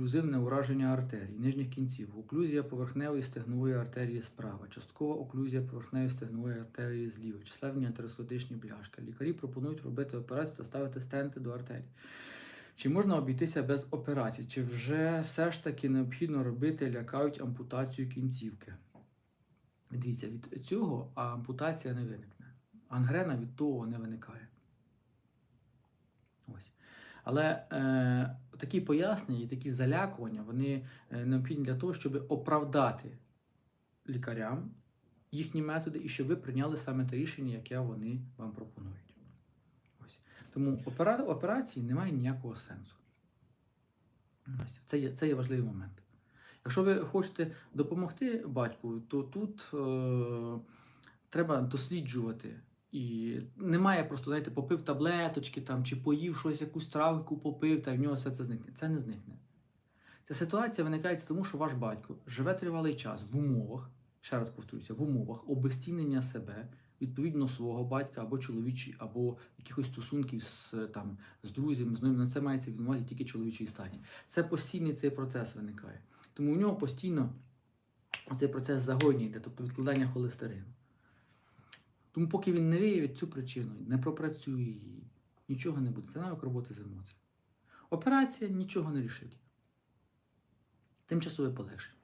оклюзивне ураження артерій, нижніх кінців, оклюзія поверхневої стегнової артерії справа, часткова оклюзія поверхневої стегнової артерії зліва, численні атеросклеротичні бляшки. Лікарі пропонують робити операцію та ставити стенти до артерій. Чи можна обійтися без операцій? Чи вже все ж таки необхідно робити, лякають ампутацію кінцівки? Дивіться, від цього ампутація не виникне. Ангрена від того не виникає. Але е, такі пояснення і такі залякування вони е, необхідні для того, щоб оправдати лікарям їхні методи і щоб ви прийняли саме те рішення, яке вони вам пропонують. Ось. Тому опера... операції немає ніякого сенсу. Ось. Це, є, це є важливий момент. Якщо ви хочете допомогти батьку, то тут е, треба досліджувати. І немає просто, знаєте, попив таблеточки там, чи поїв щось, якусь травку попив, та в нього все це зникне. Це не зникне. Ця ситуація виникає тому, що ваш батько живе тривалий час в умовах, ще раз повторюся, в умовах обезцінення себе, відповідно свого батька або чоловічі, або якихось стосунків з, там, з друзями, з ним. На це мається в увазі тільки чоловічій статі. Це постійний цей процес виникає. Тому у нього постійно цей процес загоєння йде, тобто відкладання холестерину. Тому поки він не виявить цю причину, не пропрацює її, нічого не буде. Це навик роботи з емоціями. Операція нічого не рішить. Тимчасове полегшення.